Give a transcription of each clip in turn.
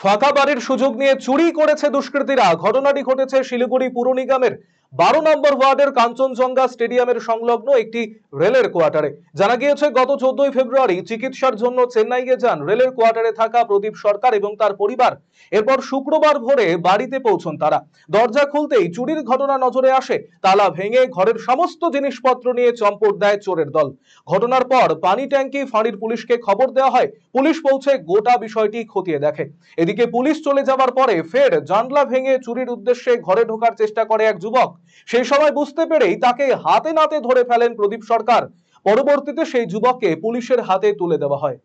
ফাঁকা বাড়ির সুযোগ নিয়ে চুরি করেছে দুষ্কৃতীরা। ঘটনাটি ঘটেছে শিলিগুড়ি পুর নিগমের বারো নম্বর ওয়ার্ডের কাঞ্চনজঙ্ঘা স্টেডিয়ামের সংলগ্ন একটি রেলের কোয়ার্টারে। জানা গিয়েছে, গত চোদ্দই ফেব্রুয়ারি চিকিৎসার জন্য চেন্নাইয়ে যান রেলের কোয়ার্টারে থাকা প্রদীপ সরকার এবং তার পরিবার। এরপর শুক্রবার ভোরে বাড়িতে পৌঁছন তারা। দরজা খুলতেই চুরির ঘটনা নজরে আসে। তালা ভেঙে ঘরের সমস্ত জিনিসপত্র নিয়ে চম্পট দেয় চোরের দল। ঘটনার পর পানি ট্যাঙ্কি ফাঁড়ির পুলিশকে খবর দেওয়া হয়, পুলিশ পৌঁছে গোটা বিষয়টি খতিয়ে দেখে। এদিকে পুলিশ চলে যাওয়ার পরে ফের জানলা ভেঙে চুরির উদ্দেশ্যে ঘরে ঢোকার চেষ্টা করে এক যুবক। সেই সময় বুঝতে পেরেই তাকে হাতে নাতে ধরে ফেলেন প্রদীপ সরকার। পরবর্তীতে সেই যুবককে পুলিশের হাতে তুলে দেওয়া হয়।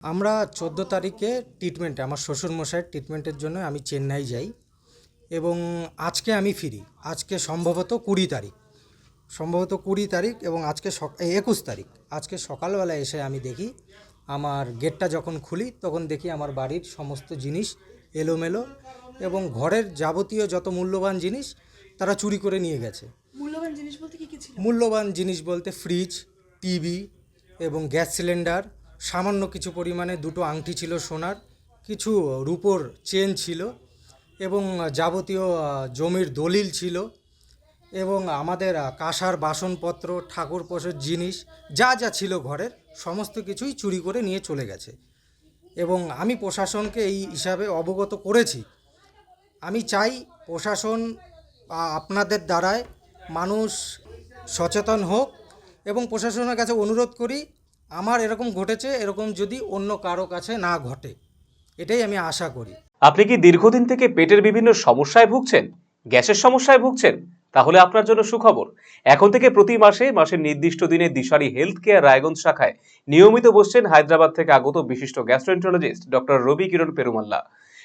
আমরা চোদ্দ তারিখে ট্রিটমেন্টে আমার শ্বশুরমশাইয়ের ট্রিটমেন্টের জন্য আমি চেন্নাই যাই এবং আজকে আমি ফিরি। আজকে সম্ভবত কুড়ি তারিখ। সম্ভবত কুড়ি তারিখ এবং আজকে একুশ তারিখ। আজকে সকালবেলা এসে আমি দেখি আমার গেটটা যখন খুলি তখন দেখি আমার বাড়ির সমস্ত জিনিস এলোমেলো এবং ঘরের যাবতীয় যত মূল্যবান জিনিস তারা চুরি করে নিয়ে গেছে। মূল্যবান জিনিস বলতে কি কি ছিল? মূল্যবান জিনিস বলতে ফ্রিজ টিভি এবং গ্যাস সিলিন্ডার সামান্য কিছু পরিমাণে দুটো আংটি ছিল সোনার কিছু রূপোর চেন ছিল এবং যাবতীয় জমির দলিল ছিল এবং আমাদের কাঁসার বাসনপত্র ঠাকুর পোষের জিনিস যা যা ছিল ঘরের সমস্ত কিছুই চুরি করে নিয়ে চলে গেছে। এবং আমি প্রশাসনকে এই হিসাবে অবগত করেছি। আমি চাই প্রশাসন আপনাদের দ্বারায় মানুষ সচেতন হোক এবং প্রশাসনের কাছে অনুরোধ করি, আমার এরকম ঘটেছে, এরকম যদি অন্য কারও কাছে না ঘটে, এটাই আমি আশা করি। আপনি কি দীর্ঘদিন থেকে পেটের বিভিন্ন সমস্যায় ভুগছেন? গ্যাসের সমস্যায় ভুগছেন? তাহলে আপনার জন্য সুখবর। এখন থেকে প্রতি মাসে, মাসের নির্দিষ্ট দিনে দিশারি হেলথ কেয়ার রায়গঞ্জ শাখায় নিয়মিত বসছেন হায়দ্রাবাদ থেকে আগত বিশিষ্ট গ্যাস্ট্রোএন্টারোলজিস্ট ডক্টর রবি কিরণ পেরুমাল্লা।